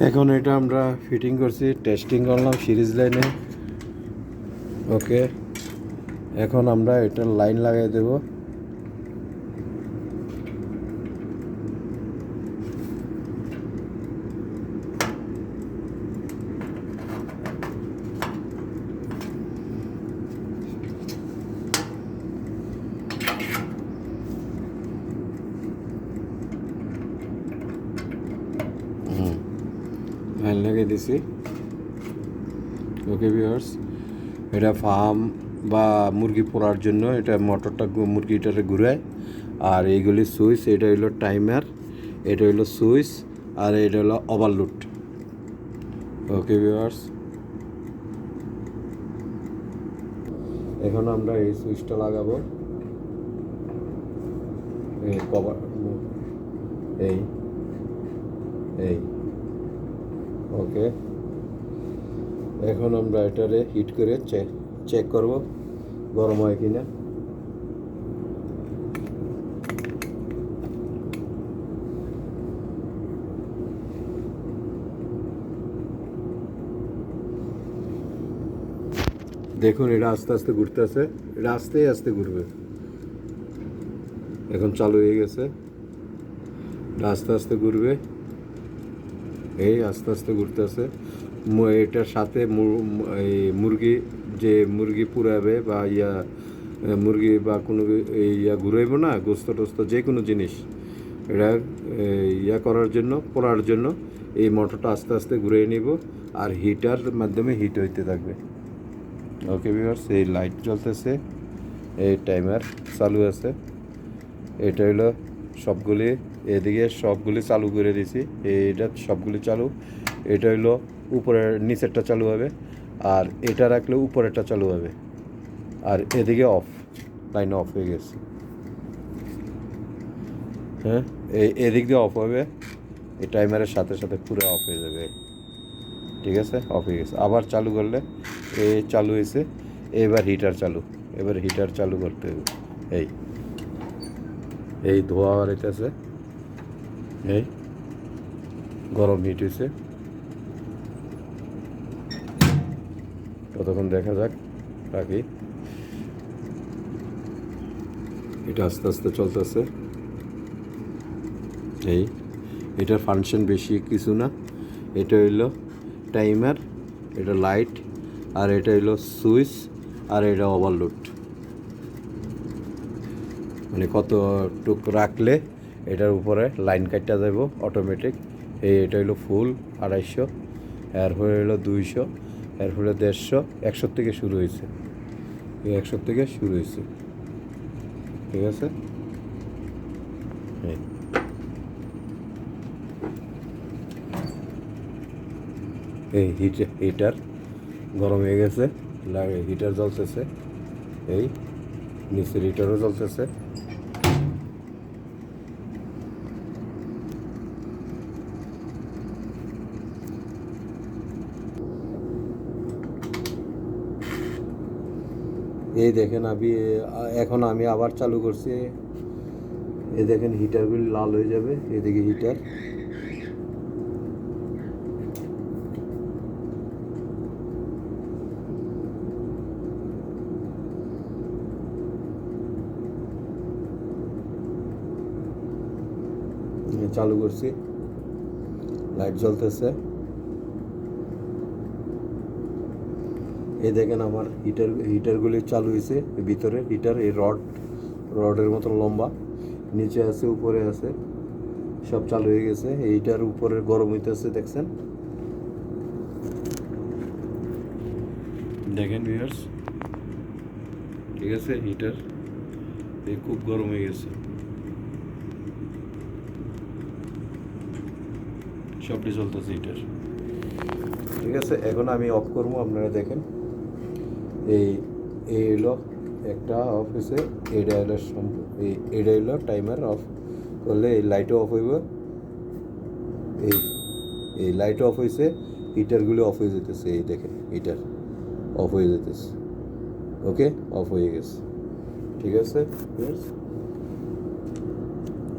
এখন এটা আমরা ফিটিং করছি টেস্টিং করলাম সিরিজ লাইনে। ওকে এখন আমরা এটা লাইন লাগাই দেব। লাইন লাগিয়ে দিছি। ওকে ভিউয়ার্স এটা ফার্ম বা মুরগি পোড়ার জন্য এটা মোটরটা মুরগিটারে ঘুরায়। আর এইগুলি সুইচ, এটা হলো টাইমার এটা হলো সুইচ, আর এটা হলো ওভারলোড ওকে ভিউয়ার্স এখন আমরা এই সুইচটা লাগাবো। এই কভার এই এই। ওকে। এখন আমরা এটারে হিট করে চেক চেক করব। গরম হয় কিনা। দেখুন, এটা আস্তে আস্তে ঘুরতেছে। এটা আস্তে আস্তে ঘুরবে। এখন চালু হয়ে গেছে। এটা আস্তে আস্তে ঘুরবে। এই আস্তে আস্তে ঘুরতেছে এটার সাথে এই মুরগি যে মুরগি পুরাবে বা ইয়া মুরগি বা কোনো ইয়া ঘুরাইব না, গোস্ত টোস্ত যে কোনো জিনিস, এটা ইয়া করার জন্য, পড়ার জন্য, এই মোটরটা আস্তে আস্তে ঘুরিয়ে নিব আর হিটার মাধ্যমে হিট হইতে থাকবে। ওকে ভিউয়ার্স এই লাইট জ্বলতেছে, এই টাইমার চালু আছে। এটা হলো সবগুলি এদিকে সবগুলি চালু করে দিছি এইটা সবগুলি চালু। এটা হলো উপরের নিচেরটা চালু হবে আর এটা রাখলে উপরেরটা চালু হবে। আর এদিকে অফ লাইন অফ হয়ে গেছে। হ্যাঁ? এদিক দিয়ে অফ হবে, এই টাইমারের সাথে সাথে পুরো অফ হয়ে যাবে। ঠিক আছে? অফ হয়ে গেছে। আবার চালু করলে এ চালু হয়েছে, এবার হিটার চালু। এবার হিটার চালু করতে হবে। এই। এই ধোয়া বাড়াইতেছে। এই গরম হিট হয়েছে ততক্ষণ দেখা যাক, রাখি। এটা আস্তে আস্তে চলতেছে। এই, এটার ফাংশন বেশি কিছু না। এটা হইল টাইমার এটা লাইট আর এটা হইল সুইচ আর এটা ওভারলোড মানে কত টুক রাখলে এটার উপরে লাইন কাটটা যাব অটোমেটিক এই এটা হইল ফুল, আড়াইশো। এর হয়ে হলো দুইশো, এর হলো দেড়শো। একশোর থেকে শুরু হয়েছে। এই একশো থেকে শুরু হয়েছে। ঠিক আছে? এই। এই হিট হিটার গরম হয়ে গেছে। হিটার জ্বলতেছে। এই নিচের হিটারও জ্বলতেছে। এই দেখেন আমি, এখন আমি আবার চালু করছি। এই দেখেন হিটারগুলি লাল হয়ে যাবে, এদিকে হিটার চালু করছি। লাইট জ্বলতেছে। এই দেখেন আমার হিটার হিটারগুলি চালু হয়েছে। ভিতরে হিটার এই রড রডের মতো লম্বা নিচে আছে উপরে আছে সব চালু হয়ে গেছে। এইটার উপরে গরম হইতেছে দেখছেন? দেখেন ভিউয়ার্স ঠিক আছে হিটার এই খুব গরম হয়ে গেছে। সবটি চলতেছে হিটার ঠিক আছে এখন আমি অফ করব আপনারা দেখেন। এই এই হলো একটা অফ হয়েছে এটা সম্প- এই- এটা হলো টাইমার অফ করলে এই লাইটও অফ হইব। এই এই লাইট অফ হয়েছে হিটারগুলো অফ হয়ে যেতেছে এই দেখে হিটার অফ হয়ে যেতেছে ওকে অফ হয়ে গেছে। ঠিক আছে?